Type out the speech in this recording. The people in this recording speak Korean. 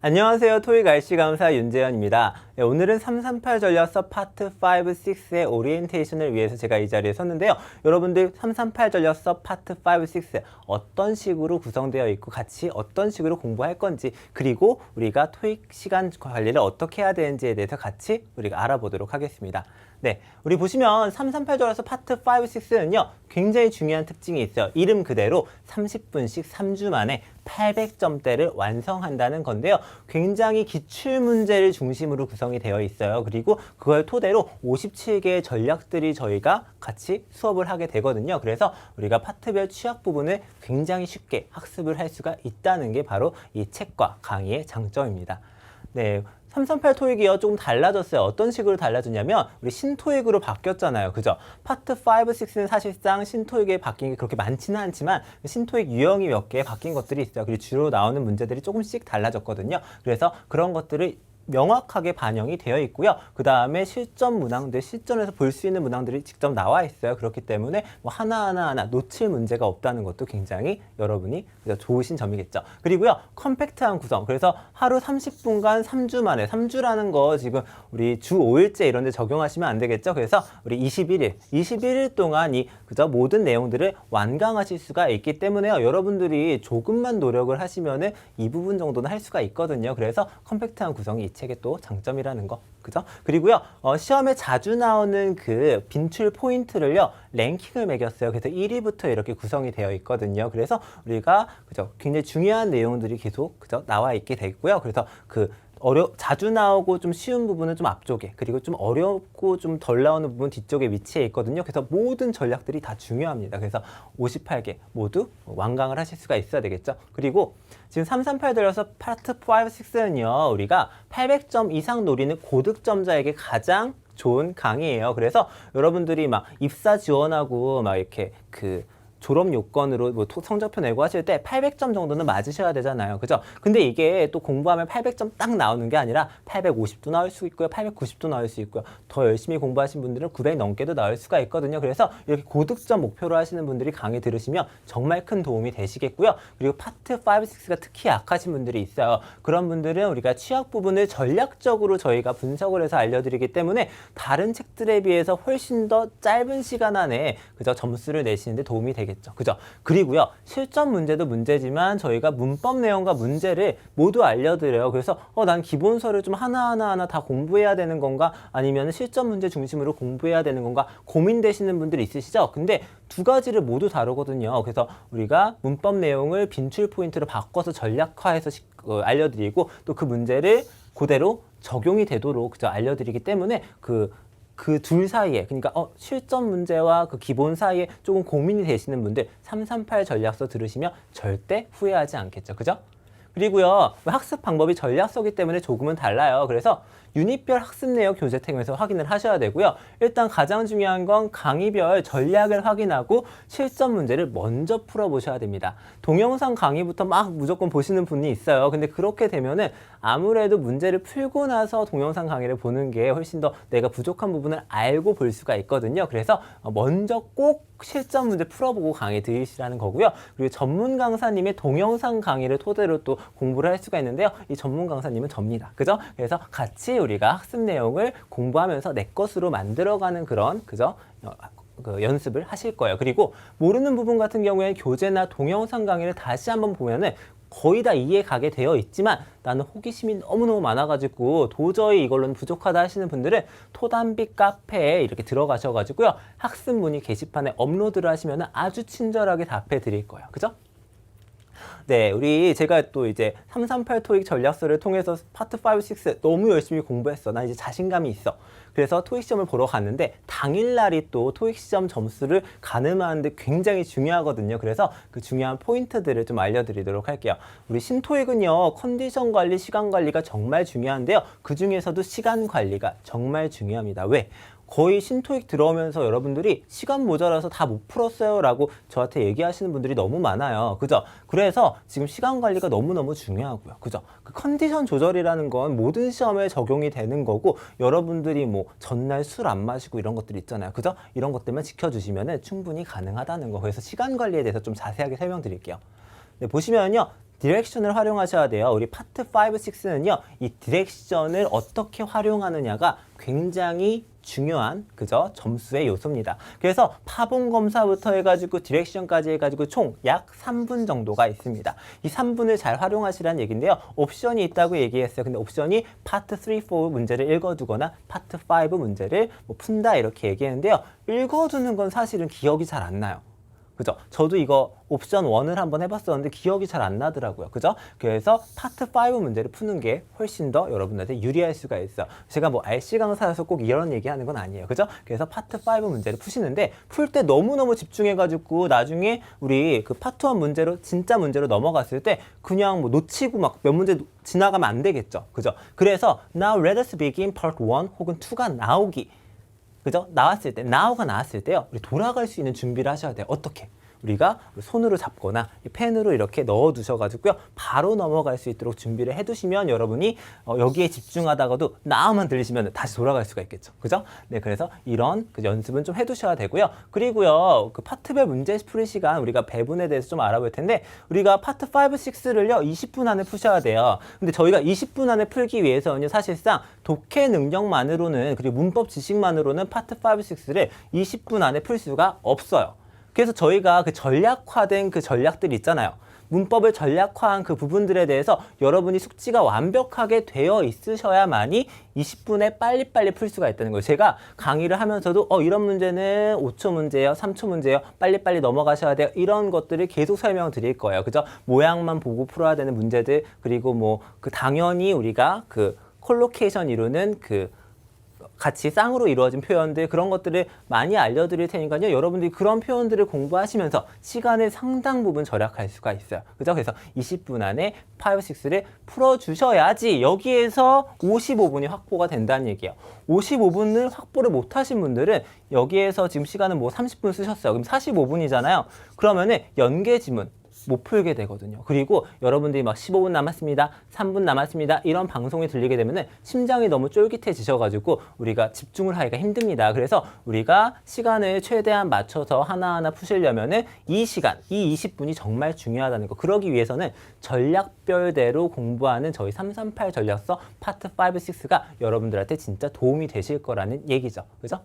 안녕하세요. 토익 RC 강사 윤재현입니다. 네, 오늘은 338 전략서 파트 5, 6의 오리엔테이션을 위해서 제가 이 자리에 섰는데요. 여러분들 338 전략서 파트 5, 6 어떤 식으로 구성되어 있고 같이 어떤 식으로 공부할 건지 그리고 우리가 토익 시간 관리를 어떻게 해야 되는지에 대해서 같이 우리가 알아보도록 하겠습니다. 네, 우리 보시면 338 전략서 파트 5, 6는요. 굉장히 중요한 특징이 있어요. 이름 그대로 30분씩 3주 만에 800점대를 완성한다는 건데요. 굉장히 기출 문제를 중심으로 구성이 되어 있어요. 그리고 그걸 토대로 57개의 전략들이 저희가 같이 수업을 하게 되거든요. 그래서 우리가 파트별 취약 부분을 굉장히 쉽게 학습을 할 수가 있다는 게 바로 이 책과 강의의 장점입니다. 네. 338 토익이요 조금 달라졌어요. 어떤 식으로 달라졌냐면 우리 신토익으로 바뀌었잖아요. 그죠? 파트 5, 6는 사실상 신토익에 바뀐 게 그렇게 많지는 않지만 신토익 유형이 몇 개 바뀐 것들이 있어요. 그리고 주로 나오는 문제들이 조금씩 달라졌거든요. 그래서 그런 것들을 명확하게 반영이 되어 있고요. 그 다음에 실전 문항들, 실전에서 볼 수 있는 문항들이 직접 나와 있어요. 그렇기 때문에 뭐 하나하나 하나 놓칠 문제가 없다는 것도 굉장히 여러분이 좋으신 점이겠죠. 그리고요, 컴팩트한 구성. 그래서 하루 30분간 3주 만에, 3주라는 거 지금 우리 주 5일째 이런 데 적용하시면 안 되겠죠. 그래서 우리 21일, 21일 동안 이 그저 모든 내용들을 완강하실 수가 있기 때문에요. 여러분들이 조금만 노력을 하시면은 이 부분 정도는 할 수가 있거든요. 그래서 컴팩트한 구성이 이 책의 또 장점이라는 거. 그죠? 그리고요, 어, 시험에 자주 나오는 그 빈출 포인트를요, 랭킹을 매겼어요. 그래서 1위부터 이렇게 구성이 되어 있거든요. 그래서 우리가, 그죠? 굉장히 중요한 내용들이 계속, 그죠? 나와 있게 되고요. 그래서 그 어려 자주 나오고 좀 쉬운 부분은 좀 앞쪽에 그리고 좀 어렵고 좀 덜 나오는 부분 뒤쪽에 위치해 있거든요. 그래서 모든 전략들이 다 중요합니다. 그래서 58개 모두 완강을 하실 수가 있어야 되겠죠. 그리고 지금 338 들어서 파트 5, 6는요. 우리가 800점 이상 노리는 고득점자에게 가장 좋은 강의예요. 그래서 여러분들이 막 입사 지원하고 막 이렇게 그 졸업 요건으로 뭐 토- 성적표 내고 하실 때 800점 정도는 맞으셔야 되잖아요. 그죠? 근데 이게 또 공부하면 800점 딱 나오는 게 아니라 850도 나올 수 있고요. 890도 나올 수 있고요. 더 열심히 공부하신 분들은 900 넘게도 나올 수가 있거든요. 그래서 이렇게 고득점 목표로 하시는 분들이 강의 들으시면 정말 큰 도움이 되시겠고요. 그리고 파트 5, 6가 특히 약하신 분들이 있어요. 그런 분들은 우리가 취약 부분을 전략적으로 저희가 분석을 해서 알려드리기 때문에 다른 책들에 비해서 훨씬 더 짧은 시간 안에 그저 점수를 내시는데 도움이 되겠죠. 그죠? 그리고요. 실전 문제도 문제지만 저희가 문법 내용과 문제를 모두 알려드려요. 그래서 어, 난 기본서를 좀 하나하나 하나 다 공부해야 되는 건가? 아니면 실전 문제 중심으로 공부해야 되는 건가? 고민되시는 분들 있으시죠? 근데 두 가지를 모두 다루거든요. 그래서 우리가 문법 내용을 빈출 포인트로 바꿔서 전략화해서 시- 어, 알려드리고 또 그 문제를 그대로 적용이 되도록 그저 알려드리기 때문에 그 그 둘 사이에 그러니까 어, 실전 문제와 그 기본 사이에 조금 고민이 되시는 분들 338 전략서 들으시면 절대 후회하지 않겠죠. 그죠? 그리고요 학습 방법이 전략서기 때문에 조금은 달라요. 그래서 유닛별 학습 내역 교재템에서 확인을 하셔야 되고요. 일단 가장 중요한 건 강의별 전략을 확인하고 실전 문제를 먼저 풀어보셔야 됩니다. 동영상 강의부터 막 무조건 보시는 분이 있어요. 근데 그렇게 되면은 아무래도 문제를 풀고 나서 동영상 강의를 보는 게 훨씬 더 내가 부족한 부분을 알고 볼 수가 있거든요. 그래서 먼저 꼭 실전 문제 풀어보고 강의 들으시라는 거고요. 그리고 전문 강사님의 동영상 강의를 토대로 또 공부를 할 수가 있는데요. 이 전문 강사님은 접니다. 그죠? 그래서 같이 우리 가 학습 내용을 공부하면서 내 것으로 만들어가는 그런 그죠? 어, 그 연습을 하실 거예요. 그리고 모르는 부분 같은 경우에 교재나 동영상 강의를 다시 한번 보면은 거의 다 이해 가게 되어 있지만 나는 호기심이 너무너무 많아가지고 도저히 이걸로는 부족하다 하시는 분들은 토담비 카페에 이렇게 들어가셔가지고요. 학습 문의 게시판에 업로드를 하시면 아주 친절하게 답해 드릴 거예요. 그죠? 네, 우리 제가 또 이제 338 토익 전략서를 통해서 파트 5, 6 너무 열심히 공부했어. 나 이제 자신감이 있어. 그래서 토익 시험을 보러 갔는데 당일날이 또 토익 시험 점수를 가늠하는데 굉장히 중요하거든요. 그래서 그 중요한 포인트들을 좀 알려드리도록 할게요. 우리 신토익은요, 컨디션 관리, 시간 관리가 정말 중요한데요. 그 중에서도 시간 관리가 정말 중요합니다. 왜? 거의 신토익 들어오면서 여러분들이 시간 모자라서 다 못 풀었어요 라고 저한테 얘기하시는 분들이 너무 많아요. 그죠? 그래서 지금 시간 관리가 너무너무 중요하고요. 그죠? 그 컨디션 조절이라는 건 모든 시험에 적용이 되는 거고 여러분들이 뭐 전날 술 안 마시고 이런 것들 있잖아요. 그죠? 이런 것들만 지켜주시면 충분히 가능하다는 거. 그래서 시간 관리에 대해서 좀 자세하게 설명드릴게요. 네, 보시면요. 디렉션을 활용하셔야 돼요. 우리 파트 5, 6는요. 이 디렉션을 어떻게 활용하느냐가 굉장히 중요한 그죠 점수의 요소입니다. 그래서 파본 검사부터 해가지고 디렉션까지 해가지고 총 약 3분 정도가 있습니다. 이 3분을 잘 활용하시라는 얘기인데요. 옵션이 있다고 얘기했어요. 근데 옵션이 파트 3, 4 문제를 읽어두거나 파트 5 문제를 뭐 푼다 이렇게 얘기했는데요. 읽어두는 건 사실은 기억이 잘 안 나요. 그죠? 저도 이거 옵션 1을 한번 해봤었는데 기억이 잘 안 나더라고요. 그죠? 그래서 파트 5 문제를 푸는 게 훨씬 더 여러분들한테 유리할 수가 있어요. 제가 뭐 RC 강사여서 꼭 이런 얘기 하는 건 아니에요. 그죠? 그래서 파트 5 문제를 푸시는데 풀 때 너무너무 집중해가지고 나중에 우리 그 파트 1 문제로 진짜 문제로 넘어갔을 때 그냥 뭐 놓치고 막 몇 문제 지나가면 안 되겠죠. 그죠? 그래서 now let us begin part 1 혹은 2가 나오기 그죠? 나왔을 때, now가 나왔을 때요. 우리 돌아갈 수 있는 준비를 하셔야 돼요. 어떻게? 우리가 손으로 잡거나 이 펜으로 이렇게 넣어 두셔가지고요. 바로 넘어갈 수 있도록 준비를 해 두시면 여러분이 어, 여기에 집중하다가도 now만 들리시면 다시 돌아갈 수가 있겠죠. 그죠? 네, 그래서 이런 그 연습은 좀 해 두셔야 되고요. 그리고요, 그 파트별 문제 풀이 시간 우리가 배분에 대해서 좀 알아볼 텐데 우리가 파트 5, 6를요, 20분 안에 푸셔야 돼요. 근데 저희가 20분 안에 풀기 위해서는요, 사실상 독해 능력만으로는 그리고 문법 지식만으로는 파트 5, 6를 20분 안에 풀 수가 없어요. 그래서 저희가 그 전략화된 그 전략들 있잖아요. 문법을 전략화한 그 부분들에 대해서 여러분이 숙지가 완벽하게 되어 있으셔야만이 20분에 빨리빨리 풀 수가 있다는 거예요. 제가 강의를 하면서도 어 이런 문제는 5초 문제예요. 3초 문제예요. 빨리빨리 넘어가셔야 돼요. 이런 것들을 계속 설명 드릴 거예요. 그죠? 모양만 보고 풀어야 되는 문제들 그리고 뭐 그 당연히 우리가 그 콜로케이션 이루는 그 같이 쌍으로 이루어진 표현들 그런 것들을 많이 알려드릴 테니까요. 여러분들이 그런 표현들을 공부하시면서 시간을 상당 부분 절약할 수가 있어요. 그죠? 그래서 20분 안에 5, 6를 풀어주셔야지 여기에서 55분이 확보가 된다는 얘기예요. 55분을 확보를 못 하신 분들은 여기에서 지금 시간은 뭐 30분 쓰셨어요. 그럼 45분이잖아요. 그러면은 연계 지문 못 풀게 되거든요. 그리고 여러분들이 막 15분 남았습니다. 3분 남았습니다. 이런 방송이 들리게 되면은 심장이 너무 쫄깃해지셔가지고 우리가 집중을 하기가 힘듭니다. 그래서 우리가 시간을 최대한 맞춰서 하나하나 푸시려면은 이 시간, 이 20분이 정말 중요하다는 거. 그러기 위해서는 전략별대로 공부하는 저희 338 전략서 파트 5, 6가 여러분들한테 진짜 도움이 되실 거라는 얘기죠. 그죠?